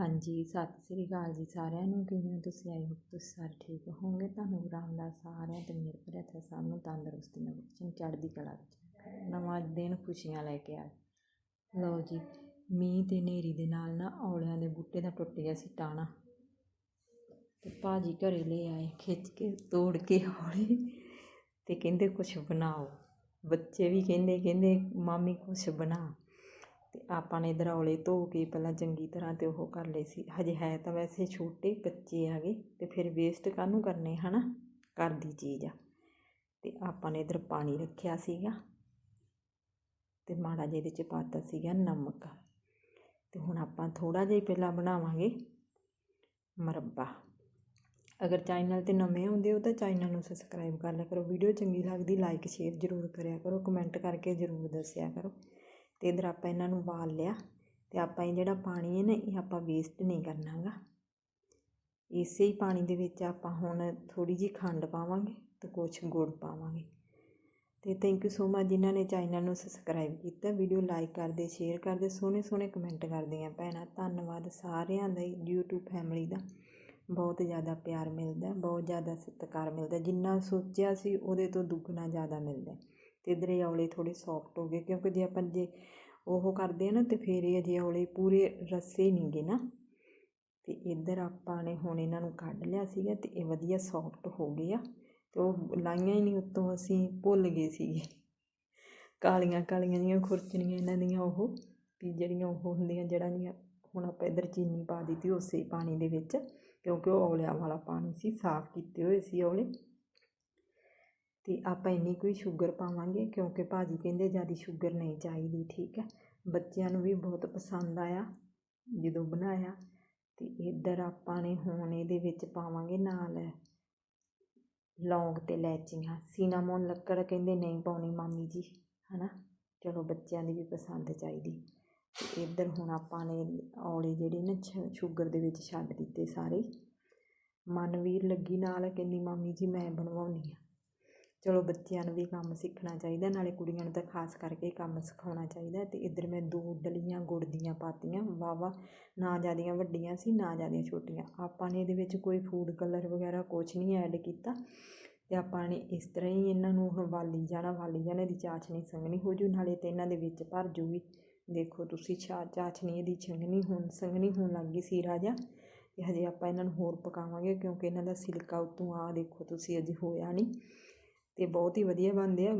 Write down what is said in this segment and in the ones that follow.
ਹਾਂਜੀ, ਸਤਿ ਸ੍ਰੀ ਅਕਾਲ ਜੀ ਸਾਰਿਆਂ ਨੂੰ। ਕਿਵੇਂ ਹੋ ਤੁਸੀਂ? ਆਈ ਹੋਪ ਤੁਸੀਂ ਸਾਰੇ ਠੀਕ ਹੋਵੋਗੇ। ਤੁਹਾਨੂੰ ਰਾਮਦਾਸ ਸਾਰਿਆਂ ਤੇ ਮੇਰ ਭਰਿਆ ਤੇ ਸਭ ਨੂੰ ਤੰਦਰੁਸਤੀਆਂ ਬਖਸ਼ਣ, ਚੜ੍ਹਦੀ ਕਲਾ ਵਿੱਚ। ਨਵਾਂ ਦਿਨ ਖੁਸ਼ੀਆਂ ਲੈ ਕੇ ਆਏ ਲਓ ਜੀ, ਮੀਂਹ ਤੇ ਹਨੇਰੀ ਦੇ ਨਾਲ ਨਾ ਔਲਿਆਂ ਦੇ ਬੂਟੇ ਦਾ ਟੁੱਟ ਗਿਆ ਸੀ ਟਾਣਾ। ਤੇ ਭਾਜੀ ਘਰੇ ਲੈ ਆਏ, ਖਿੱਚ ਕੇ, ਤੋੜ ਕੇ ਔਲੇ ਤੇ ਕਹਿੰਦੇ ਕੁਛ ਬਣਾਓ। ਬੱਚੇ ਵੀ ਕਹਿੰਦੇ ਕਹਿੰਦੇ, ਮਾਮੀ ਕੁਛ ਬਣਾ। ਅਤੇ ਆਪਾਂ ਨੇ ਇਧਰ ਔਲੇ ਧੋ ਕੇ ਪਹਿਲਾਂ ਚੰਗੀ ਤਰ੍ਹਾਂ ਤੇ ਉਹ ਕਰ ਲਏ ਸੀ। ਹਜੇ ਹੈ ਤਾਂ ਵੈਸੇ ਛੋਟੇ ਕੱਚੇ ਹੈਗੇ ਅਤੇ ਫਿਰ ਵੇਸਟ ਕਾਹਨੂੰ ਕਰਨੇ ਹੈ ਨਾ ਘਰ ਦੀ ਚੀਜ਼ ਆ। ਤੇ ਆਪਾਂ ਨੇ ਇੱਧਰ ਪਾਣੀ ਰੱਖਿਆ ਸੀਗਾ ਅਤੇ ਮਾੜਾ ਜਿਹਾ ਇਹਦੇ ਚ ਪਾਤਾ ਸੀਗਾ ਨਮਕ। ਅਤੇ ਹੁਣ ਆਪਾਂ ਥੋੜ੍ਹਾ ਜਿਹਾ ਪਹਿਲਾਂ ਬਣਾਵਾਂਗੇ ਮਰੱਬਾ। ਅਗਰ ਚੈਨਲ ਤੇ ਨਵੇਂ ਆਉਂਦੇ ਹੋ ਤਾਂ ਚੈਨਲ ਨੂੰ ਸਬਸਕ੍ਰਾਈਬ ਕਰ ਲਿਆ ਕਰੋ। ਵੀਡੀਓ ਚੰਗੀ ਲੱਗਦੀ ਲਾਈਕ ਸ਼ੇਅਰ ਜ਼ਰੂਰ ਕਰਿਆ ਕਰੋ। ਕਮੈਂਟ ਕਰਕੇ ਜ਼ਰੂਰ ਦੱਸਿਆ ਕਰੋ। ਅਤੇ ਇੱਧਰ ਆਪਾਂ ਇਹਨਾਂ ਨੂੰ ਉਬਾਲ ਲਿਆ ਅਤੇ ਆਪਾਂ ਇਹ ਜਿਹੜਾ ਪਾਣੀ ਹੈ ਨਾ, ਇਹ ਆਪਾਂ ਵੇਸਟ ਨਹੀਂ ਕਰਨਾ ਗਾ ਇਸੇ ਹੀ ਪਾਣੀ ਦੇ ਵਿੱਚ ਆਪਾਂ ਹੁਣ ਥੋੜ੍ਹੀ ਜਿਹੀ ਖੰਡ ਪਾਵਾਂਗੇ ਅਤੇ ਕੁਛ ਗੁੜ ਪਾਵਾਂਗੇ। ਅਤੇ ਥੈਂਕ ਯੂ ਸੋ ਮਚ ਜਿਨ੍ਹਾਂ ਨੇ ਚੈਨਲ ਨੂੰ ਸਬਸਕ੍ਰਾਈਬ ਕੀਤਾ। ਵੀਡੀਓ ਲਾਈਕ ਕਰਦੇ ਸ਼ੇਅਰ ਕਰਦੇ ਸੋਹਣੇ ਸੋਹਣੇ ਕਮੈਂਟ ਕਰਦੇ ਆ ਭੈਣਾਂ। ਧੰਨਵਾਦ ਸਾਰਿਆਂ ਦਾ YouTube ਫੈਮਿਲੀ ਦਾ। ਬਹੁਤ ਜ਼ਿਆਦਾ ਪਿਆਰ ਮਿਲਦਾ, ਬਹੁਤ ਜ਼ਿਆਦਾ ਸਤਿਕਾਰ ਮਿਲਦਾ। ਜਿੰਨਾ ਸੋਚਿਆ ਸੀ ਉਹਦੇ ਤੋਂ ਦੁੱਗਣਾ ਜ਼ਿਆਦਾ ਮਿਲਦਾ। ਅਤੇ ਇੱਧਰ ਇਹ ਔਲੇ ਥੋੜੇ ਸੌਫਟ ਹੋ ਗਏ, ਕਿਉਂਕਿ ਜੇ ਆਪਾਂ ਜੇ ਉਹ ਕਰਦੇ ਆ ਨਾ ਤੇ ਫਿਰ ਇਹ ਅਜੇ ਔਲੇ ਪੂਰੇ ਰੱਸੇ ਨਹੀਂ ਗੇ ਨਾ। ਅਤੇ ਇੱਧਰ ਆਪਾਂ ਨੇ ਹੁਣ ਇਹਨਾਂ ਨੂੰ ਕੱਢ ਲਿਆ ਸੀਗਾ ਅਤੇ ਇਹ ਵਧੀਆ ਸੌਫਟ ਹੋ ਗਏ ਆ ਅਤੇ ਉਹ ਲਾਈਆਂ ਹੀ ਨਹੀਂ ਉੱਤੋਂ ਅਸੀਂ ਭੁੱਲ ਗਏ ਸੀਗੇ। ਕਾਲੀਆਂ ਕਾਲੀਆਂ ਜੀਆਂ ਖੁਰਚਣੀਆਂ ਇਹਨਾਂ ਦੀਆਂ ਉਹ, ਵੀ ਜਿਹੜੀਆਂ ਉਹ ਹੁੰਦੀਆਂ ਜਿਹੜਾ ਦੀਆਂ ਹੁਣ ਆਪਾਂ ਇੱਧਰ ਚੀਨੀ ਪਾ ਦਿੱਤੀ ਉਸੇ ਪਾਣੀ ਦੇ ਵਿੱਚ, ਕਿਉਂਕਿ ਉਹ ਔਲਿਆਂ ਵਾਲਾ ਪਾਣੀ ਸੀ, ਸਾਫ਼ ਕੀਤੇ ਹੋਏ ਸੀ ਔਲੇ। ਅਤੇ ਆਪਾਂ ਇੰਨੀ ਕੋਈ ਸ਼ੂਗਰ ਪਾਵਾਂਗੇ ਕਿਉਂਕਿ ਭਾਅ ਜੀ ਕਹਿੰਦੇ ਜ਼ਿਆਦਾ ਸ਼ੂਗਰ ਨਹੀਂ ਚਾਹੀਦੀ, ਠੀਕ ਹੈ? ਬੱਚਿਆਂ ਨੂੰ ਵੀ ਬਹੁਤ ਪਸੰਦ ਆਇਆ ਜਦੋਂ ਬਣਾਇਆ ਅਤੇ ਇੱਧਰ ਆਪਾਂ ਨੇ ਹੁਣ ਇਹਦੇ ਵਿੱਚ ਪਾਵਾਂਗੇ ਨਾਲ ਲੌਂਗ ਅਤੇ ਲੈਚੀਆਂ ਸੀਨਾਮੋਨ ਲੱਕੜ ਕਹਿੰਦੇ ਨਹੀਂ ਪਾਉਣੀ ਮਾਮੀ ਜੀ ਹੈ ਨਾ ਚਲੋ ਬੱਚਿਆਂ ਦੀ ਵੀ ਪਸੰਦ ਚਾਹੀਦੀ। ਤੇ ਇੱਧਰ ਹੁਣ ਆਪਾਂ ਨੇ ਔਲੇ ਜਿਹੜੇ ਨਾ ਸ਼ੂਗਰ ਦੇ ਵਿੱਚ ਛੱਡ ਦਿੱਤੇ ਸਾਰੇ। ਮਨਵੀਰ ਲੱਗੀ ਨਾਲ, ਕਹਿੰਦੀ ਮਾਮੀ ਜੀ ਮੈਂ ਬਣਵਾਉਂਦੀ ਹਾਂ ਚਲੋ ਬੱਚਿਆਂ ਨੂੰ ਵੀ ਕੰਮ ਸਿੱਖਣਾ ਚਾਹੀਦਾ, ਨਾਲੇ ਕੁੜੀਆਂ ਨੂੰ ਤਾਂ ਖਾਸ ਕਰਕੇ ਕੰਮ ਸਿਖਾਉਣਾ ਚਾਹੀਦਾ ਅਤੇ ਇੱਧਰ ਮੈਂ ਦੋ ਡਲੀਆਂ ਗੁੜ ਦੀਆਂ ਪਾਤੀਆਂ ਵਾਵਾ ਨਾ ਜ਼ਿਆਦੀਆਂ ਵੱਡੀਆਂ ਸੀ, ਨਾ ਜ਼ਿਆਦੀਆਂ ਛੋਟੀਆਂ। ਆਪਾਂ ਨੇ ਇਹਦੇ ਵਿੱਚ ਕੋਈ ਫੂਡ ਕਲਰ ਵਗੈਰਾ ਕੁਛ ਨਹੀਂ ਐਡ ਕੀਤਾ ਅਤੇ ਆਪਾਂ ਨੇ ਇਸ ਤਰ੍ਹਾਂ ਹੀ ਇਹਨਾਂ ਨੂੰ ਹੁਣ ਵਾਲੀ ਜਾਣਾ ਵਾਲੀ ਜਾਣਾ ਦੀ ਚਾਸ਼ਨੀ ਸੰਘਣੀ ਹੋ ਜੂ, ਨਾਲੇ ਤਾਂ ਇਹਨਾਂ ਦੇ ਵਿੱਚ ਭਰ ਜੂਗੀ। ਦੇਖੋ ਤੁਸੀਂ ਛਾ ਚਾਸ਼ਨੀ ਇਹਦੀ ਛੰਗਣੀ ਹੋਣ, ਸੰਘਣੀ ਹੋਣ ਲੱਗ ਗਈ ਸੀ ਰਾਜਾ ਅਤੇ ਹਜੇ ਆਪਾਂ ਇਹਨਾਂ ਨੂੰ ਹੋਰ ਪਕਾਵਾਂਗੇ ਕਿਉਂਕਿ ਇਹਨਾਂ ਦਾ ਸਿਲਕਾ ਉੱਤੋਂ ਆ ਦੇਖੋ ਤੁਸੀਂ, ਅਜੇ ਹੋਇਆ ਨਹੀਂ। ਤੇ ਬਹੁਤ ਹੀ ਵਧੀਆ ਬਣਦੇ ਆ।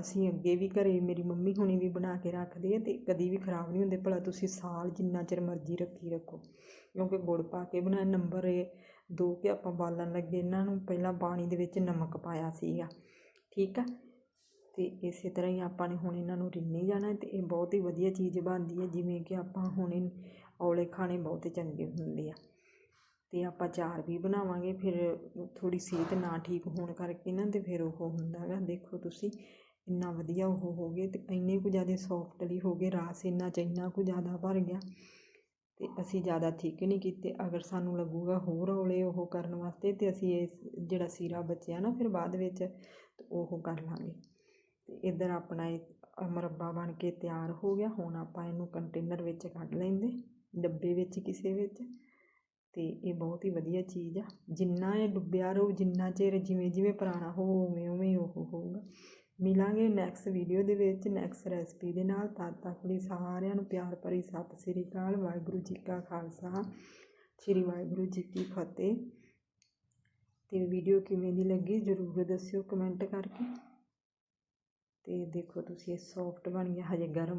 ਅਸੀਂ ਅੱਗੇ ਵੀ ਘਰੇ ਮੇਰੀ ਮੰਮੀ ਹੁਣੀ ਵੀ ਬਣਾ ਕੇ ਰੱਖਦੇ ਆ ਤੇ ਕਦੀ ਵੀ ਖਰਾਬ ਨਹੀਂ ਹੁੰਦੇ। ਭਲਾ ਤੁਸੀਂ ਸਾਲ ਜਿੰਨਾ ਚਿਰ ਮਰਜ਼ੀ ਰੱਖੀ ਰੱਖੋ। ਕਿਉਂਕਿ ਗੁੜ ਪਾ ਕੇ ਬਣਾਇਆ ਨੰਬਰ ਇਹ ਦੋ ਕਿ ਆਪਾਂ ਬਾਲਣ ਲੱਗੇ, ਇਹਨਾਂ ਨੂੰ ਪਹਿਲਾਂ ਪਾਣੀ ਦੇ ਵਿੱਚ ਨਮਕ ਪਾਇਆ ਸੀਗਾ। ਠੀਕ ਆ? ਤੇ ਇਸੇ ਤਰ੍ਹਾਂ ਹੀ ਆਪਾਂ ਨੇ ਹੁਣ ਇਹਨਾਂ ਨੂੰ ਰਿੰਨੀ ਜਾਣਾ ਤੇ ਇਹ ਬਹੁਤ ਹੀ ਵਧੀਆ ਚੀਜ਼ ਬਣਦੀ ਹੈ ਜਿਵੇਂ ਕਿ ਆਪਾਂ ਹੁਣ ਔਲੇ ਖਾਣੇ ਬਹੁਤ ਚੰਗੇ ਹੁੰਦੇ ਆ। ਅਤੇ ਆਪਾਂ ਅਚਾਰ ਵੀ ਬਣਾਵਾਂਗੇ, ਫਿਰ ਥੋੜ੍ਹੀ ਸਿਹਤ ਨਾ ਠੀਕ ਹੋਣ ਕਰਕੇ ਨਾ ਤੇ ਫਿਰ ਉਹ ਹੁੰਦਾ ਹੈਗਾ ਦੇਖੋ ਤੁਸੀਂ ਇੰਨਾ ਵਧੀਆ ਉਹ ਹੋ ਗਏ ਅਤੇ ਇੰਨੇ ਕੁ ਜ਼ਿਆਦਾ ਸੌਫਟਲੀ ਹੋ ਗਏ, ਰਾਸ ਇੰਨਾ ਚ ਇੰਨਾ ਕੁ ਜ਼ਿਆਦਾ ਭਰ ਗਿਆ ਅਤੇ ਅਸੀਂ ਜ਼ਿਆਦਾ ਠੀਕ ਨਹੀਂ ਕੀਤੇ। ਅਗਰ ਸਾਨੂੰ ਲੱਗੂਗਾ ਹੋਰ ਹੌਲੇ ਉਹ ਕਰਨ ਵਾਸਤੇ ਤੇ ਅਸੀਂ ਇਹ ਜਿਹੜਾ ਸੀਰਾ ਬਚਿਆ ਨਾ ਫਿਰ ਬਾਅਦ ਵਿੱਚ ਉਹ ਕਰ ਲਾਂਗੇ। ਤੇ ਇੱਧਰ ਆਪਣਾ ਇਹ ਮੁਰੱਬਾ ਬਣ ਕੇ ਤਿਆਰ ਹੋ ਗਿਆ, ਹੁਣ ਆਪਾਂ ਇਹਨੂੰ ਕੰਟੇਨਰ ਵਿੱਚ ਕੱਢ ਲੈਂਦੇ, ਡੱਬੇ ਵਿੱਚ ਕਿਸੇ ਵਿੱਚ। ਅਤੇ ਇਹ ਬਹੁਤ ਹੀ ਵਧੀਆ ਚੀਜ਼ ਆ। ਜਿੰਨਾ ਇਹ ਡੁੱਬਿਆ ਰਹੂ, ਜਿੰਨਾ ਚਿਰ ਜਿਵੇਂ ਜਿਵੇਂ ਪੁਰਾਣਾ ਹੋ, ਉਵੇਂ ਉਵੇਂ ਉਹ ਹੋਊਗਾ। ਮਿਲਾਂਗੇ ਨੈਕਸਟ ਵੀਡੀਓ ਦੇ ਵਿੱਚ ਨੈਕਸਟ ਰੈਸਪੀ ਦੇ ਨਾਲ। ਤਦ ਤੱਕ ਲਈ ਸਾਰਿਆਂ ਨੂੰ ਪਿਆਰ ਭਰੀ ਸਤਿ ਸ੍ਰੀ ਅਕਾਲ। ਵਾਹਿਗੁਰੂ ਜੀ ਕਾ ਖਾਲਸਾ। ਸ੍ਰੀ ਵਾਹਿਗੁਰੂ ਜੀ ਕੀ ਫਤਿਹ। ਤੇ ਵੀਡੀਓ ਕਿਵੇਂ ਦੀ ਲੱਗੀ ਜ਼ਰੂਰ ਦੱਸਿਓ ਕਮੈਂਟ ਕਰਕੇ। ਤੇ ਦੇਖੋ ਤੁਸੀਂ ਇਹ ਸੌਫਟ ਬਣ ਗਿਆ, ਹਜੇ ਗਰਮ